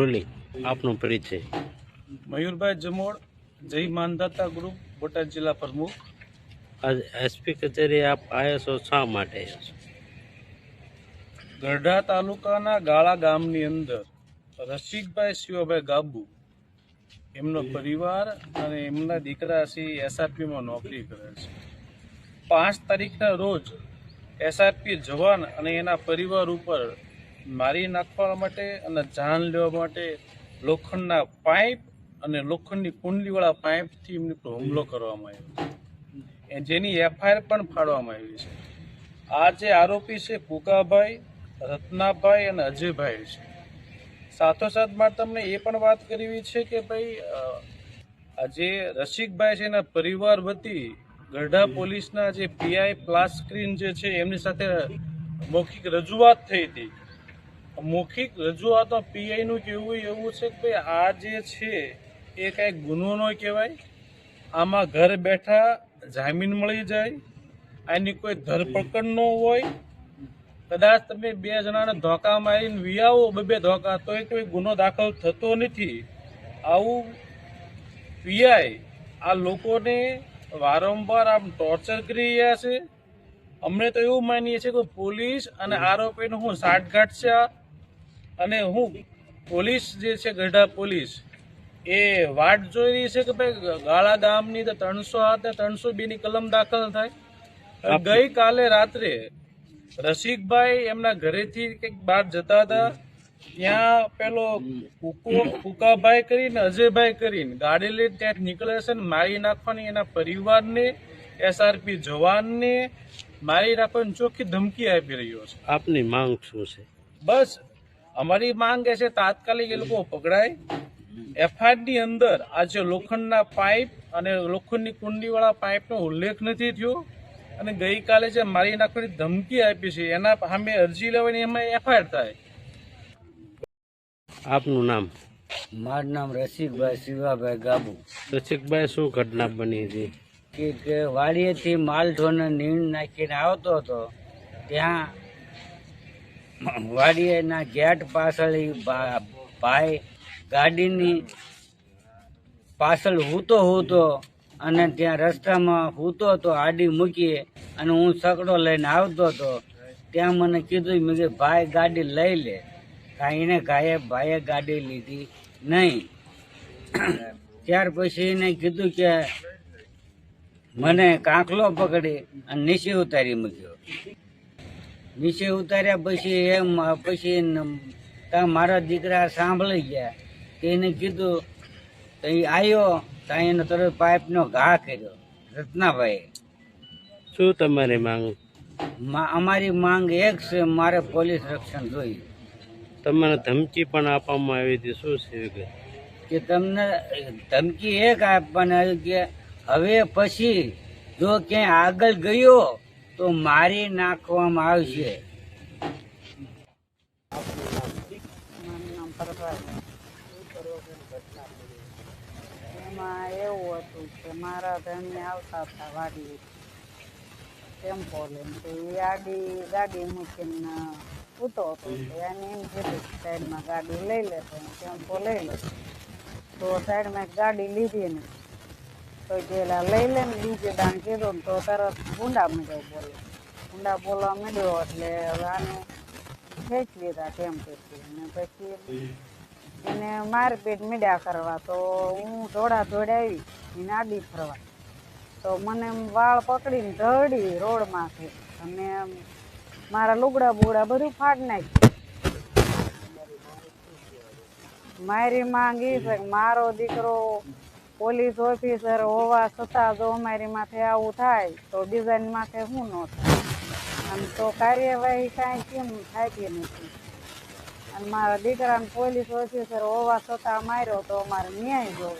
આપનો પરિચય. મયુરભાઈ જમોડ જય માનદાતા ગ્રુપ બોટાદ જિલ્લા પ્રમુખ. આજ એસપી કચેરી આપ આવ્યા છો શા માટે? ગઢડા તાલુકાના ગાળા ગામની અંદર રસિકભાઈ શિવભાઈ ગાબુ એમનો પરિવાર અને એમના દીકરા શ્રી એસઆરપીમાં નોકરી કરે છે. પાંચ તારીખના રોજ એસઆરપી જવાન અને એના પરિવાર ઉપર મારી નાખવા માટે અને જાન લેવા માટે લોખંડના પાઇપ અને લોખંડની કુંડલીવાળા પાઇપથી એમની પર હુમલો કરવામાં આવ્યો. જેની એફઆઈઆર પણ ફાડવામાં આવી છે. આ જે આરોપી છે કુકાભાઈ રત્નાભાઈ અને અજયભાઈ છે. સાથોસાથ મારે તમને એ પણ વાત કરવી છે કે ભાઈ આ જે રસિકભાઈ છે એના પરિવાર વતી ગઢડા પોલીસના જે પીઆઈ પ્લાસ સ્ક્રીન જે છે એમની સાથે મૌખિક રજૂઆત થઈ હતી. મૌખિક રજૂઆતો પીઆઈનું કહેવું એવું છે કે ભાઈ આ જે છે એ કાંઈ ગુનો ન કહેવાય. આમાં ઘર બેઠા જામીન મળી જાય. આની કોઈ ધરપકડ ન હોય. કદાચ તમે બે જણાને ધોકા મારીને વિયાવો બે બે ધોકા એ કોઈ ગુનો દાખલ થતો નથી. આવું પીઆઈ આ લોકોને વારંવાર આમ ટોર્ચર કરી રહ્યા છે. અમને તો એવું માનીએ છીએ કે પોલીસ અને આરોપીનું હું સાઠગાંઠ છે આ. અને હું પોલીસ જે છે ગઢડા પોલીસ એ વાટ જોઈ રહી છે કે ભાઈ ગાળા ગામની તો ત્રણસો આઠ ને ત્રણસો બે ની કલમ દાખલ થાય. ગઈ કાલે રાત્રે રસિકભાઈ એમના ઘરેથી કંઈક બહાર જતા હતા. ત્યાં પેલો કુકો- કુકાભાઈ કરીને અજયભાઈ કરીને ગાડી લઈને ત્યાં નીકળે છે ને મારી નાખવાની એના પરિવારને એસઆરપી જવાનને મારી રાખવાની ચોખ્ખી ધમકી આપી રહ્યો છે. આપની માંગ શું છે? બસ અમારી માંગ એ છે તાત્કાલિક એ લોકો પકડાય. એફઆઈઆરની અંદર આ જે લોખંડના પાઇપ અને લોખંડની કુંડીવાળા પાઇપનો ઉલ્લેખ નથી થયો. અને ગઈકાલે જે મારી નાખવાની ધમકી આપી છે એના સામે અરજી લેવાની એમાં એફઆઈઆર થાય. આપનું નામ? મારું નામ રસિકભાઈ શિવાભાઈ ગાબુ. રસિકભાઈ શું ઘટના બની હતી? કે વાડીએથી વાડીએથી માલઢોને નીણ નાખીને આવતો હતો ત્યાં વાડીએના ગેટ પાછળ ભાઈ ગાડીની પાછળ હૂતો હૂતો અને ત્યાં રસ્તામાં હૂતો હતો આડી મૂકીએ અને હું સકડો લઈને આવતો હતો ત્યાં મને કીધું મેં કે ભાઈ ગાડી લઈ લે. કાંઈ એને ગાયે ભાઈએ ગાડી લીધી નહીં. ત્યાર પછી એને કીધું કે, મને કાંકલો પકડી અને નીચે ઉતારી મૂક્યો. નીચે ઉતાર્યા પછી એમ પછી ત્યાં મારા દીકરા સાંભળી ગયા. એને કીધું તો એ આવ્યો ત્યાં એને તરત પાઇપનો ઘા કર્યો રત્નાભાઈ. શું તમારી માંગ? મા- અમારી માંગ એક છે મારે પોલીસ રક્ષણ જોઈએ. તમને ધમકી પણ આપવામાં આવી હતી. શું છે કે તમને ધમકી એક આપવાની આવી કે હવે પછી જો ક્યાંય આગળ ગયો તો મારી નાખવામાં આવશે. એમાં એવું હતું કે મારા ધણી આવતા હતા વાડી ટેમ્પો લઈને તો એ ગાડી ગાડી મૂકીને ઉતો હતો એને એમ કીધું સાઈડમાં ગાડી લઈ લેતો. ટેમ્પો લઈ લે તો સાઈડમાં ગાડી લીધી ને તો પેલા લઈ લે ને બીજે કીધું ને તો તરત ગુંડા મળ્યો બોલે. ગુંડા બોલવા માંડ્યો એટલે હવે આને ખેંચી લીધા ટેમ્પોથી અને પછી એને મારપીટ મીડ્યા કરવા તો હું દોડા ધોડાવી એને આડી ફરવા. તો મને વાળ પકડીને ધડી રોડમાંથી અને મારા લુગડા બુગડા બધું ફાડ નાખ્યું. મારી માંગી છે મારો દીકરો પોલીસ ઓફિસર હોવા છતાં જો અમારી માથે આવું થાય, તો બીજાની માથે શું ન થાય. આમ તો કાર્યવાહી કાંઈ કેમ થતી નથી. અને મારા દીકરાને પોલીસ ઓફિસર હોવા છતાં માર્યો તો અમારે ન્યાય જોવો.